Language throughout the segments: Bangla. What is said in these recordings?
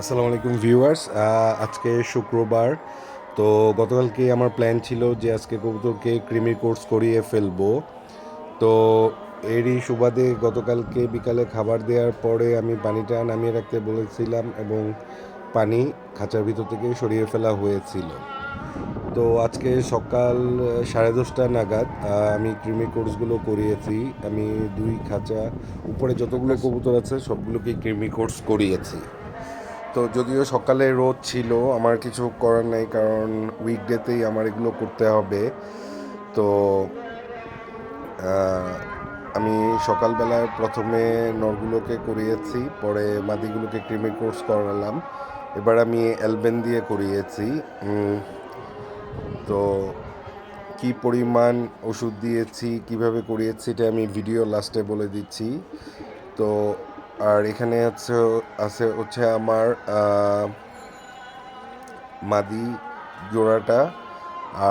আসসালামু আলাইকুম ভিউয়ার্স আজকে শুক্রবার। তো গতকালকে আমার প্ল্যান ছিল যে আজকে কবুতরকে ক্রিমি কোর্স করিয়ে ফেলব। তো এরই সুবাদে গতকালকে বিকালে খাবার দেওয়ার পরে আমি পানিটা নামিয়ে রাখতে বলেছিলাম এবং পানি খাঁচার ভিতর থেকে সরিয়ে ফেলা হয়েছিল। তো আজকে সকাল সাড়ে দশটা নাগাদ আমি ক্রিমি কোর্সগুলো করিয়েছি। আমি দুই খাঁচা উপরে যতগুলো কবুতর আছে সবগুলোকেই ক্রিমি কোর্স করিয়েছি। তো যদিও সকালে রোদ ছিল, আমার কিছু করার নাই, কারণ উইকডেতেই আমার এগুলো করতে হবে। তো আমি সকালবেলায় প্রথমে নরগুলোকে করিয়েছি, পরে মাদিগুলোকে ক্রিমি কোর্স করালাম। এবার আমি অ্যালবেন দিয়ে করিয়েছি। তো কি পরিমাণ ওষুধ দিয়েছি, কীভাবে করিয়েছি, এটা আমি ভিডিও লাস্টে বলে দিচ্ছি। তো আর এখানে আছে আছে হচ্ছে আমার মাদি জোড়াটা।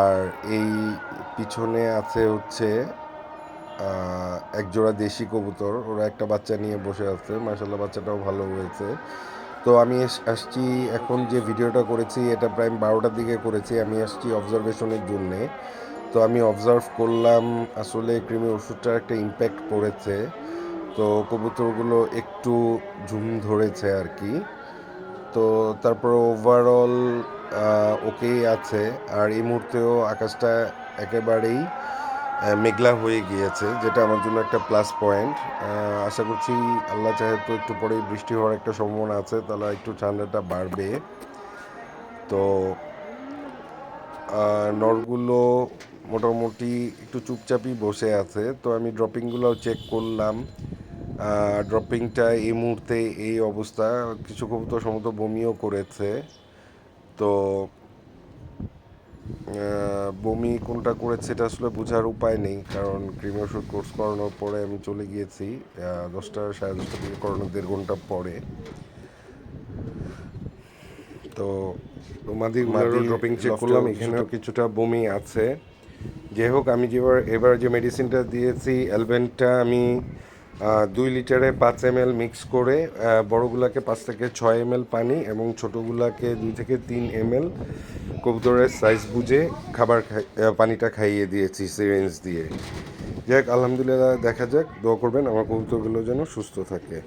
আর এই পিছনে আছে হচ্ছে এক জোড়া দেশি কবুতর। ওরা একটা বাচ্চা নিয়ে বসে আছে। মাসাল্লাহ বাচ্চাটাও ভালো হয়েছে। তো আমি আসছি এখন যে ভিডিওটা করেছি, এটা প্রায় বারোটার দিকে করেছি। আমি আসছি অবজারভেশনের জন্যে। তো আমি অবজার্ভ করলাম, আসলে ক্রিমি ওষুধটার একটা ইম্প্যাক্ট পড়েছে। তো কবুতরগুলো একটু ঝুম ধরেছে আর কি। তো তারপর ওভারঅল ওকেই আছে। আর এই মুহূর্তেও আকাশটা একেবারেই মেঘলা হয়ে গিয়েছে, যেটা আমার জন্য একটা প্লাস পয়েন্ট আশা করছি আল্লাহ চাহে তো একটু পরেই বৃষ্টি হওয়ার একটা সম্ভাবনা আছে, তাহলে একটু ঠান্ডাটা বাড়বে। তো নরগুলো মোটামুটি একটু চুপচাপই বসে আছে। তো আমি ড্রপিংগুলো চেক করলাম। ড্রপিংটা এই মুহূর্তে এই অবস্থা। কিছু কবুতর সম্ভবত বমিও করেছে। তো বমি কোনটা করেছে এটা আসলে বোঝার উপায় নেই কারণ ক্রিমি ওষুধ কোর্স করানোর পরে আমি চলে গিয়েছি দশটা সাড়ে দশটা থেকে করানোর দেড় ঘণ্টা পরে। তো মাদি মাদি ড্রপিং চেক করলাম এখানেও কিছুটা বমি আছে। যাই হোক আমি যেবার এবার যে মেডিসিনটা দিয়েছি অ্যালবেনটা আমি দুই লিটারে পাঁচ এম মিক্স করে বড়গুলাকে পাঁচ থেকে ছয় এম পানি এবং ছোটোগুলাকে দুই থেকে তিন এম এল কবুতরের সাইজ বুঝে খাবার পানিটা খাইয়ে দিয়েছি সিরিঞ্জ দিয়ে। যাক, আলহামদুলিল্লাহ, দেখা যাক। দোয়া করবেন আমার কবুতরগুলো যেন সুস্থ থাকে।